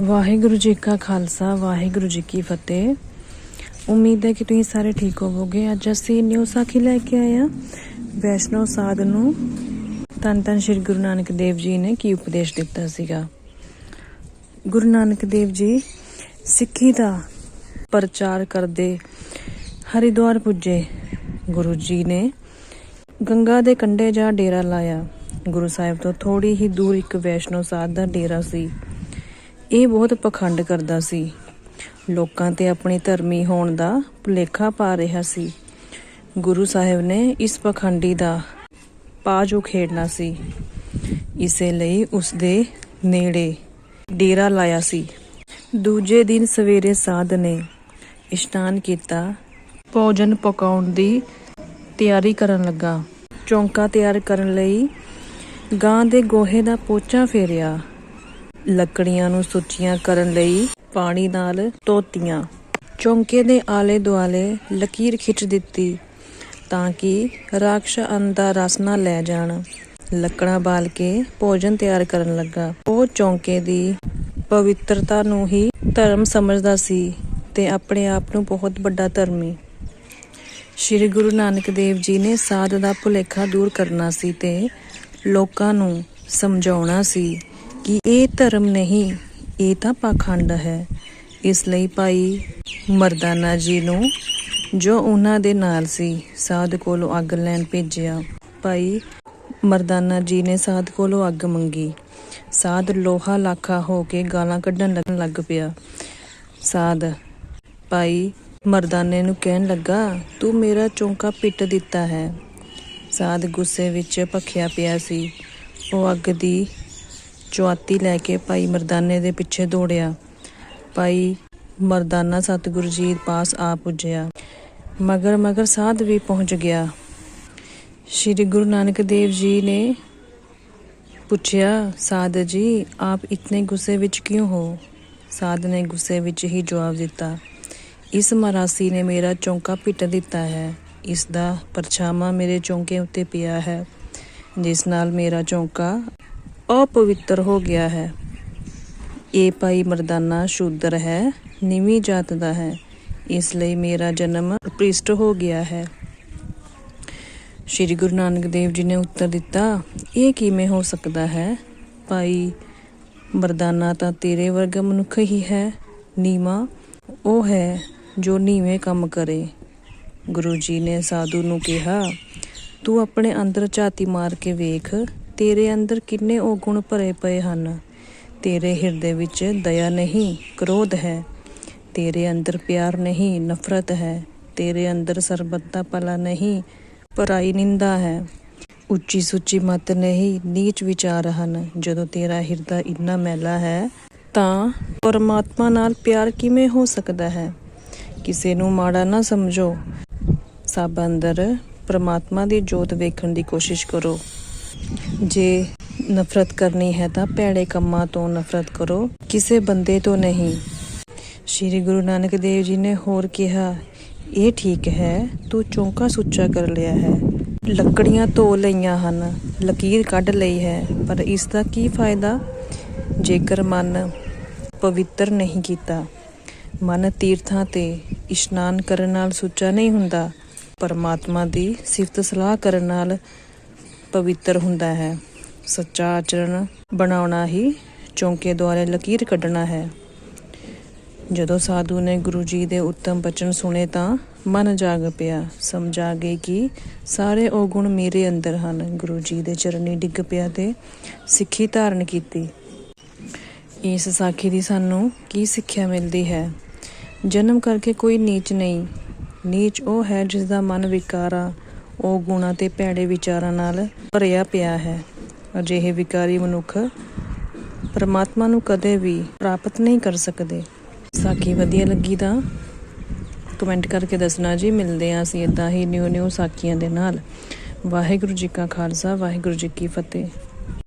ਵਾਹਿਗੁਰੂ ਜੀ ਕਾ ਖਾਲਸਾ, ਵਾਹਿਗੁਰੂ ਜੀ ਕੀ ਫਤਿਹ। ਉਮੀਦ ਹੈ ਕਿ ਤੁਸੀਂ ਸਾਰੇ ਠੀਕ ਹੋਵੋਗੇ। ਅੱਜ ਅਸੀਂ ਨਿਊ ਸਾਖੀ ਲੈ ਕੇ ਆਏ ਹਾਂ, ਵੈਸ਼ਨੋ ਸਾਧ ਨੂੰ। ਤਨ ਤਨ ਸ੍ਰੀ ਗੁਰੂ ਨਾਨਕ ਦੇਵ ਜੀ ਨੇ ਕੀ ਉਪਦੇਸ਼ ਦਿੱਤਾ ਸੀਗਾ। ਗੁਰੂ ਨਾਨਕ ਦੇਵ ਜੀ, ਸਿੱਖੀ ਦਾ ਪ੍ਰਚਾਰ ਕਰਦੇ ਹਰਿਦੁਆਰ ਪੁੱਜੇ ਗੁਰੂ ਜੀ ਨੇ। ਗੰਗਾ ਦੇ ਕੰਢੇ ਜਾ ਡੇਰਾ ਲਾਇਆ। ਗੁਰੂ ਸਾਹਿਬ ਤੋਂ ਥੋੜੀ ਹੀ ਦੂਰ ਇੱਕ ਵੈਸ਼ਨੋ ਸਾਧ ਦਾ ਡੇਰਾ ਸੀ। ਇਹ ਬਹੁਤ ਪਖੰਡ ਕਰਦਾ ਸੀ। ਲੋਕਾਂ ਤੇ ਆਪਣੀ ਧਰਮੀ ਹੋਣ ਦਾ ਭੁਲੇਖਾ ਪਾ ਰਿਹਾ ਸੀ। ਗੁਰੂ ਸਾਹਿਬ ਨੇ ਇਸ ਪਖੰਡੀ ਦਾ ਪਾਜੋ ਖੇਡਣਾ ਸੀ। ਇਸੇ ਲਈ ਉਸ ਦੇ ਨੇੜੇ ਡੇਰਾ ਲਾਇਆ ਸੀ। ਦੂਜੇ ਦਿਨ ਸਵੇਰੇ ਸਾਧ ਨੇ ਇਸ਼ਨਾਨ ਕੀਤਾ। ਭੋਜਨ ਪਕਾਉਣ ਦੀ ਤਿਆਰੀ ਕਰਨ ਲੱਗਾ। ਚੌਂਕਾ ਤਿਆਰ ਕਰਨ ਲਈ ਗਾਂ ਦੇ ਗੋਹੇ ਦਾ ਪੋਚਾ ਫੇਰਿਆ। ਲੱਕੜੀਆਂ ਨੂੰ ਸੁੱਚੀਆਂ ਕਰਨ ਲਈ ਪਾਣੀ ਨਾਲ ਧੋਤੀਆਂ। ਚੌਂਕੇ ਦੇ ਆਲੇ ਦੁਆਲੇ ਲਕੀਰ ਖਿੱਚ ਦਿੱਤੀ ਤਾਂ ਕਿ ਰਾਖਸ਼ ਅੰਨ ਦਾ ਰਸ ਨਾ ਲੈ ਜਾਣ। ਲੱਕੜਾਂ ਬਾਲ ਕੇ ਭੋਜਨ ਤਿਆਰ ਕਰਨ ਲੱਗਾ। ਉਹ ਚੌਂਕੇ ਦੀ ਪਵਿੱਤਰਤਾ ਨੂੰ ਹੀ ਧਰਮ ਸਮਝਦਾ ਸੀ ਤੇ ਆਪਣੇ ਆਪ ਨੂੰ ਬਹੁਤ ਵੱਡਾ ਧਰਮੀ। ਸ਼੍ਰੀ ਗੁਰੂ ਨਾਨਕ ਦੇਵ ਜੀ ਨੇ ਸਾਧ ਦਾ ਭੁਲੇਖਾ ਦੂਰ ਕਰਨਾ ਸੀ ਤੇ ਲੋਕਾਂ ਨੂੰ ਸਮਝਾਉਣਾ ਸੀ। ਕਿ ਇਹ ਧਰਮ ਨਹੀਂ, ਇਹ ਤਾਂ ਪਾਖੰਡ ਹੈ। ਇਸ ਲਈ ਭਾਈ ਮਰਦਾਨਾ ਜੀ ਨੂੰ ਜੋ ਉਹਨਾਂ ਦੇ ਨਾਲ ਸੀ, ਸਾਧ ਕੋਲੋਂ ਅੱਗ ਲੈਣ ਭੇਜਿਆ। ਭਾਈ ਮਰਦਾਨਾ ਜੀ ਨੇ ਸਾਧ ਕੋਲੋਂ ਅੱਗ ਮੰਗੀ। ਸਾਧ ਲੋਹਾ ਲਾਖਾ ਹੋ ਕੇ ਗਾਲਾਂ ਕੱਢਣ ਲੱਗਣ ਲੱਗ ਪਿਆ। ਸਾਧ, ਭਾਈ ਮਰਦਾਨੇ ਨੂੰ ਕਹਿਣ ਲੱਗਾ, ਤੂੰ ਮੇਰਾ ਚੌਂਕਾ ਪਿੱਟ ਦਿੱਤਾ ਹੈ। ਸਾਧ ਗੁੱਸੇ ਵਿੱਚ ਭਖਿਆ ਪਿਆ ਸੀ। ਉਹ ਅੱਗ ਦੀ ਚੁਆਤੀ ਲੈ ਕੇ ਭਾਈ ਮਰਦਾਨੇ ਦੇ ਪਿੱਛੇ ਦੌੜਿਆ। ਭਾਈ ਮਰਦਾਨਾ ਸਤਿਗੁਰੂ ਜੀ ਪਾਸ ਆ ਪੁੱਜਿਆ। ਮਗਰ ਮਗਰ ਸਾਧ ਵੀ ਪਹੁੰਚ ਗਿਆ। ਸ਼੍ਰੀ ਗੁਰੂ ਨਾਨਕ ਦੇਵ ਜੀ ਨੇ ਪੁੱਛਿਆ, ਸਾਧ ਜੀ, ਆਪ ਇਤਨੇ ਗੁੱਸੇ ਵਿੱਚ ਕਿਉਂ ਹੋ? ਸਾਧ ਨੇ ਗੁੱਸੇ ਵਿੱਚ ਹੀ ਜਵਾਬ ਦਿੱਤਾ, ਇਸ ਮਰਾਸੀ ਨੇ ਮੇਰਾ ਚੌਂਕਾ ਪਿੱਟ ਦਿੱਤਾ ਹੈ। ਇਸ ਦਾ ਪਰਛਾਵਾਂ ਮੇਰੇ ਚੌਂਕੇ ਉੱਤੇ ਪਿਆ ਹੈ। ਜਿਸ ਨਾਲ ਮੇਰਾ ਚੌਂਕਾ ਅਪਵਿੱਤਰ ਹੋ ਗਿਆ ਹੈ। ਇਹ ਭਾਈ ਮਰਦਾਨਾ ਸ਼ੂਦਰ ਹੈ, ਨੀਵੀਂ ਜਾਤ ਦਾ ਹੈ। ਇਸ ਲਈ ਮੇਰਾ ਜਨਮ ਪ੍ਰਿਸ਼ਟ ਹੋ ਗਿਆ ਹੈ। ਸ਼੍ਰੀ ਗੁਰੂ ਨਾਨਕ ਦੇਵ ਜੀ ਨੇ ਉੱਤਰ ਦਿੱਤਾ, ਇਹ ਕਿਵੇਂ ਹੋ ਸਕਦਾ ਹੈ? ਭਾਈ ਮਰਦਾਨਾ ਤਾਂ ਤੇਰੇ ਵਰਗਾ ਮਨੁੱਖ ਹੀ ਹੈ ਨੀਮਾ ਉਹ ਹੈ ਜੋ ਨੀਵੇਂ ਕੰਮ ਕਰੇ। ਗੁਰੂ ਜੀ ਨੇ ਸਾਧੂ ਨੂੰ ਕਿਹਾ, ਤੂੰ ਆਪਣੇ ਅੰਦਰ ਝਾਤੀ ਮਾਰ ਕੇ ਵੇਖ ਤੇਰੇ ਅੰਦਰ ਕਿੰਨੇ ਉਹ ਗੁਣ ਭਰੇ ਪਏ ਹਨ? ਤੇਰੇ ਹਿਰਦੇ ਵਿੱਚ ਦਇਆ ਨਹੀਂ, ਕ੍ਰੋਧ ਹੈ। ਤੇਰੇ ਅੰਦਰ ਪਿਆਰ ਨਹੀਂ, ਨਫ਼ਰਤ ਹੈ। ਤੇਰੇ ਅੰਦਰ ਸਰਬੱਤ ਦਾ ਭਲਾ ਨਹੀਂ ਪਰਾਈ ਨਿੰਦਾ ਹੈ। ਉੱਚੀ ਸੁੱਚੀ ਮਤ ਨਹੀਂ, ਨੀਚ ਵਿਚਾਰ ਹਨ। ਜਦੋਂ ਤੇਰਾ ਹਿਰਦਾ ਇੰਨਾ ਮੈਲਾ ਹੈ, ਤਾਂ ਪਰਮਾਤਮਾ ਨਾਲ ਪਿਆਰ ਕਿਵੇਂ ਹੋ ਸਕਦਾ ਹੈ? ਕਿਸੇ ਨੂੰ ਮਾੜਾ ਨਾ ਸਮਝੋ। ਸਭ ਅੰਦਰ ਪਰਮਾਤਮਾ ਦੀ ਜੋਤ ਵੇਖਣ ਦੀ ਕੋਸ਼ਿਸ਼ ਕਰੋ। ਜੇ ਨਫ਼ਰਤ ਕਰਨੀ ਹੈ ਤਾਂ ਭੈੜੇ ਕੰਮਾਂ ਤੋਂ ਨਫ਼ਰਤ ਕਰੋ, ਕਿਸੇ ਬੰਦੇ ਤੋਂ ਨਹੀਂ। ਸ਼੍ਰੀ ਗੁਰੂ ਨਾਨਕ ਦੇਵ ਜੀ ਨੇ ਹੋਰ ਕਿਹਾ, ਇਹ ਠੀਕ ਹੈ, ਤੂੰ ਚੌਂਕਾ ਸੁੱਚਾ ਕਰ ਲਿਆ ਹੈ। ਲੱਕੜੀਆਂ ਧੋ ਲਈਆਂ ਹਨ, ਲਕੀਰ ਕੱਢ ਲਈ ਹੈ, ਪਰ ਇਸ ਦਾ ਕੀ ਫਾਇਦਾ? ਜੇਕਰ ਮਨ ਪਵਿੱਤਰ ਨਹੀਂ ਕੀਤਾ, ਮਨ ਤੀਰਥਾਂ ਤੇ ਇਸ਼ਨਾਨ ਕਰਨ ਨਾਲ ਸੁੱਚਾ ਨਹੀਂ ਹੁੰਦਾ, ਪਰਮਾਤਮਾ ਦੀ ਸਿਫਤ ਸਲਾਹ ਕਰਨ ਨਾਲ ਪਵਿੱਤਰ ਹੁੰਦਾ ਹੈ। ਸੱਚਾ ਆਚਰਣ ਬਣਾਉਣਾ ਹੀ ਚੌਂਕੇ ਦੁਆਰੇ ਲਕੀਰ ਕੱਢਣਾ ਹੈ। ਜਦੋਂ ਸਾਧੂ ਨੇ ਗੁਰੂ ਜੀ ਦੇ ਉੱਤਮ ਬਚਨ ਸੁਣੇ ਤਾਂ ਮਨ ਜਾਗ ਪਿਆ। ਸਮਝ ਆ ਗਈ ਕਿ ਸਾਰੇ ਉਹ ਗੁਣ ਮੇਰੇ ਅੰਦਰ ਹਨ। ਗੁਰੂ ਜੀ ਦੇ ਚਰਨੀ ਡਿੱਗ ਪਿਆ ਤੇ ਸਿੱਖੀ ਧਾਰਨ ਕੀਤੀ। ਇਸ ਸਾਖੀ ਦੀ ਸਾਨੂੰ ਕੀ ਸਿੱਖਿਆ ਮਿਲਦੀ ਹੈ? ਜਨਮ ਕਰਕੇ ਕੋਈ ਨੀਚ ਨਹੀਂ। ਨੀਚ ਉਹ ਹੈ ਜਿਸ ਦਾ ਮਨ ਵਿਕਾਰਾਂ ਉਹ ਗੁਣਾ ਤੇ ਭੈੜੇ ਵਿਚਾਰਾਂ ਨਾਲ ਭਰਿਆ ਪਿਆ ਹੈ। ਅਜਿਹੇ ਵਿਕਾਰੀ ਮਨੁੱਖ ਪਰਮਾਤਮਾ ਨੂੰ ਕਦੇ ਵੀ ਪ੍ਰਾਪਤ ਨਹੀਂ ਕਰ ਸਕਦੇ। ਸਾਖੀ ਵਧੀਆ ਲੱਗੀ ਤਾਂ ਕਮੈਂਟ ਕਰਕੇ ਦੱਸਣਾ ਜੀ, ਮਿਲਦੇ ਆਂ ਅਸੀਂ ਇਦਾਂ ਹੀ ਨਿਊ ਨਿਊ ਸਾਖੀਆਂ ਦੇ ਨਾਲ। ਵਾਹਿਗੁਰੂ ਜੀ ਕਾ ਖਾਲਸਾ, ਵਾਹਿਗੁਰੂ ਜੀ ਕੀ ਫਤਿਹ।